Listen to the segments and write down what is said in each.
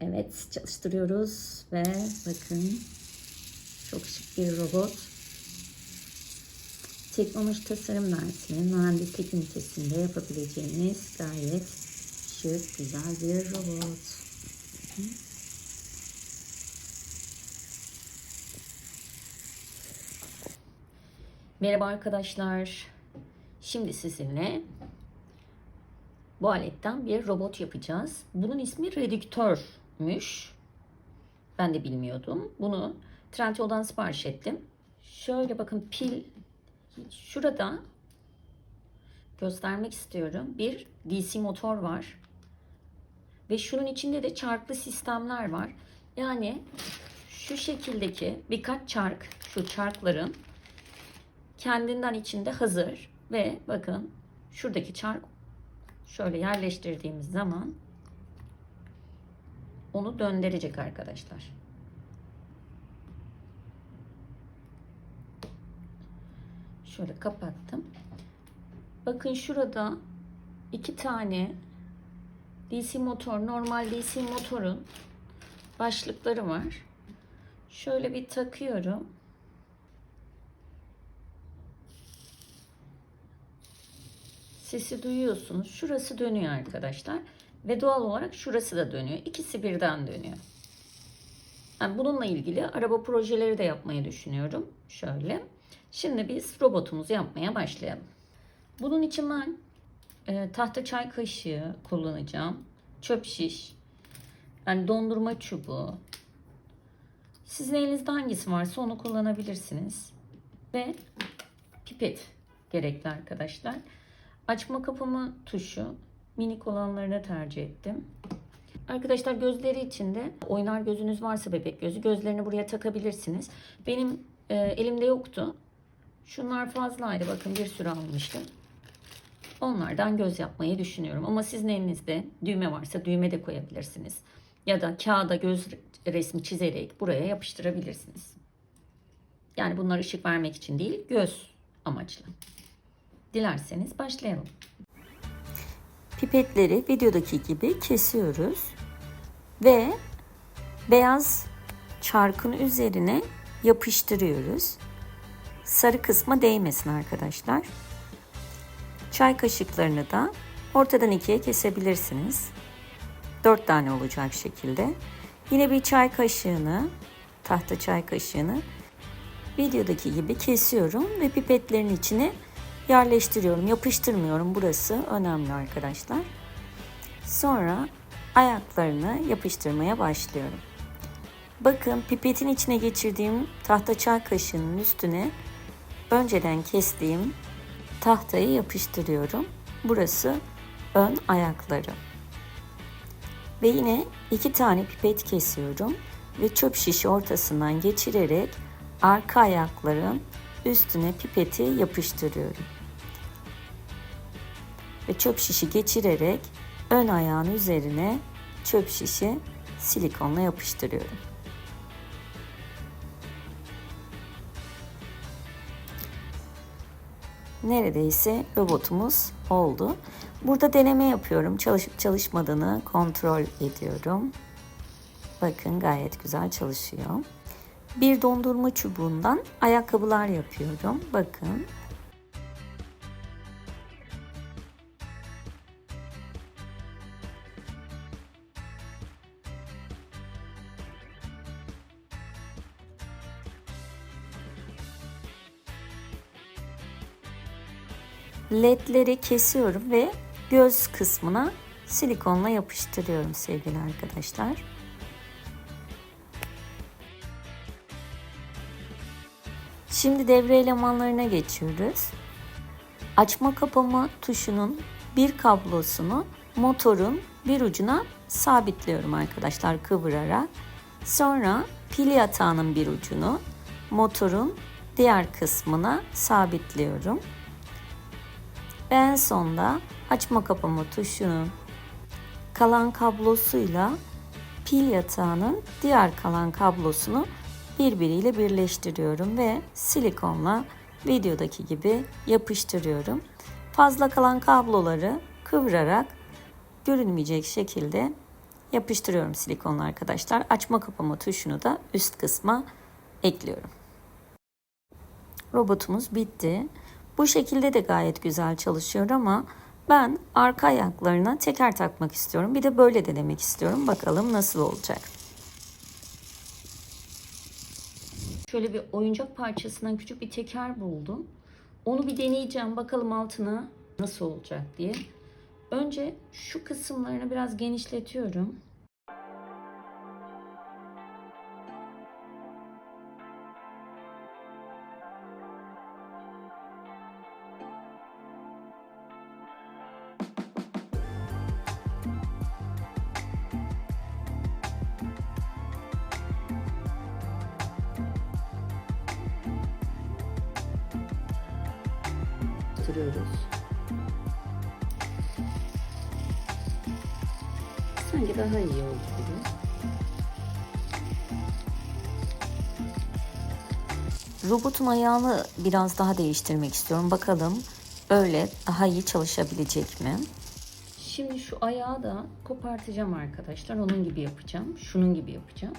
Evet çalıştırıyoruz ve bakın çok şık bir robot. Teknoloji tasarım dersinin mühendislik ünitesinde yapabileceğiniz gayet şık güzel bir robot. Merhaba arkadaşlar. Şimdi sizinle bu aletten bir robot yapacağız. Bunun ismi redüktörmüş. Ben de bilmiyordum. Bunu Trendyol'dan sipariş ettim. Şöyle bakın pil şurada göstermek istiyorum. Bir DC motor var. Ve şunun içinde de çarklı sistemler var. Yani şu şekildeki birkaç çark, şu çarkların kendinden içinde hazır ve bakın şuradaki çark şöyle yerleştirdiğimiz zaman onu döndürecek arkadaşlar. Şöyle kapattım. Bakın şurada iki tane DC motor, normal DC motorun başlıkları var. Şöyle bir takıyorum. Sesi duyuyorsunuz. Şurası dönüyor arkadaşlar. Ve doğal olarak şurası da dönüyor. İkisi birden dönüyor. Yani bununla ilgili araba projeleri de yapmayı düşünüyorum. Şöyle. Şimdi biz robotumuzu yapmaya başlayalım. Bunun için ben e, tahta çay kaşığı kullanacağım. Çöp şiş. Yani dondurma çubuğu. Sizin elinizde hangisi varsa onu kullanabilirsiniz. Ve pipet gerekli arkadaşlar. Açma kapama tuşu minik olanlarını tercih ettim. Arkadaşlar gözleri için de oynar gözünüz varsa bebek gözü gözlerini buraya takabilirsiniz. Benim e, elimde yoktu. Şunlar fazlaydı bakın bir sürü almıştım. Onlardan göz yapmayı düşünüyorum. Ama sizin elinizde düğme varsa düğme de koyabilirsiniz. Ya da kağıda göz resmi çizerek buraya yapıştırabilirsiniz. Yani bunlar ışık vermek için değil göz amaçlı. Dilerseniz başlayalım. Pipetleri videodaki gibi kesiyoruz ve beyaz çarkın üzerine yapıştırıyoruz. Sarı kısma değmesin arkadaşlar. Çay kaşıklarını da ortadan ikiye kesebilirsiniz. Dört tane olacak şekilde. Yine bir çay kaşığını, tahta çay kaşığını videodaki gibi kesiyorum ve pipetlerin içine yerleştiriyorum. Yapıştırmıyorum. Burası önemli arkadaşlar. Sonra ayaklarını yapıştırmaya başlıyorum. Bakın pipetin içine geçirdiğim tahta çay kaşığının üstüne önceden kestiğim tahtayı yapıştırıyorum. Burası ön ayakları. Ve yine iki tane pipet kesiyorum ve çöp şişi ortasından geçirerek arka ayakların üstüne pipeti yapıştırıyorum. Ve çöp şişi geçirerek ön ayağın üzerine çöp şişi silikonla yapıştırıyorum. Neredeyse robotumuz oldu. Burada deneme yapıyorum. Çalışıp çalışmadığını kontrol ediyorum. Bakın gayet güzel çalışıyor. Bir dondurma çubuğundan ayakkabılar yapıyorum. Bakın. Ledleri kesiyorum ve göz kısmına silikonla yapıştırıyorum sevgili arkadaşlar. Şimdi devre elemanlarına geçiyoruz. Açma kapama tuşunun bir kablosunu motorun bir ucuna sabitliyorum arkadaşlar kıvırarak. Sonra pil yatağının bir ucunu motorun diğer kısmına sabitliyorum. Ve en sonda açma kapama tuşunun kalan kablosuyla pil yatağının diğer kalan kablosunu birbiriyle birleştiriyorum ve silikonla videodaki gibi yapıştırıyorum. Fazla kalan kabloları kıvırarak görünmeyecek şekilde yapıştırıyorum silikonla arkadaşlar. Açma kapama tuşunu da üst kısma ekliyorum. Robotumuz bitti. Bu şekilde de gayet güzel çalışıyor ama ben arka ayaklarına teker takmak istiyorum. Bir de böyle denemek istiyorum. Bakalım nasıl olacak. Şöyle bir oyuncak parçasından küçük bir teker buldum. Onu bir deneyeceğim. Bakalım altına nasıl olacak diye. Önce şu kısımlarını biraz genişletiyorum. Yaptırıyoruz. Sanki daha iyi oldu gibi. Robotun ayağını biraz daha değiştirmek istiyorum. Bakalım öyle daha iyi çalışabilecek mi? Şimdi şu ayağı da kopartacağım arkadaşlar. Onun gibi yapacağım. Şunun gibi yapacağım.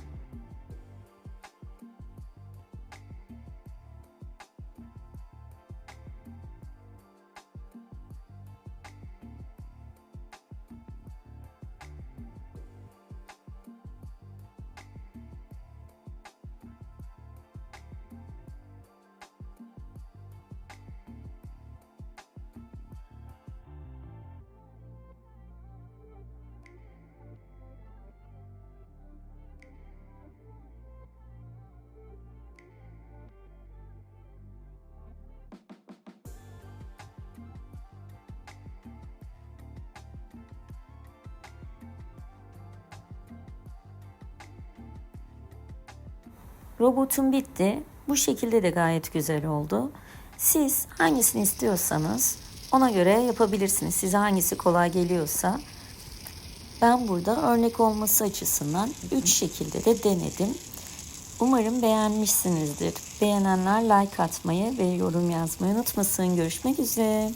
Robotum bitti. Bu şekilde de gayet güzel oldu. Siz hangisini istiyorsanız ona göre yapabilirsiniz. Size hangisi kolay geliyorsa. Ben burada örnek olması açısından 3 şekilde de denedim. Umarım beğenmişsinizdir. Beğenenler like atmayı ve yorum yazmayı unutmasın. Görüşmek üzere.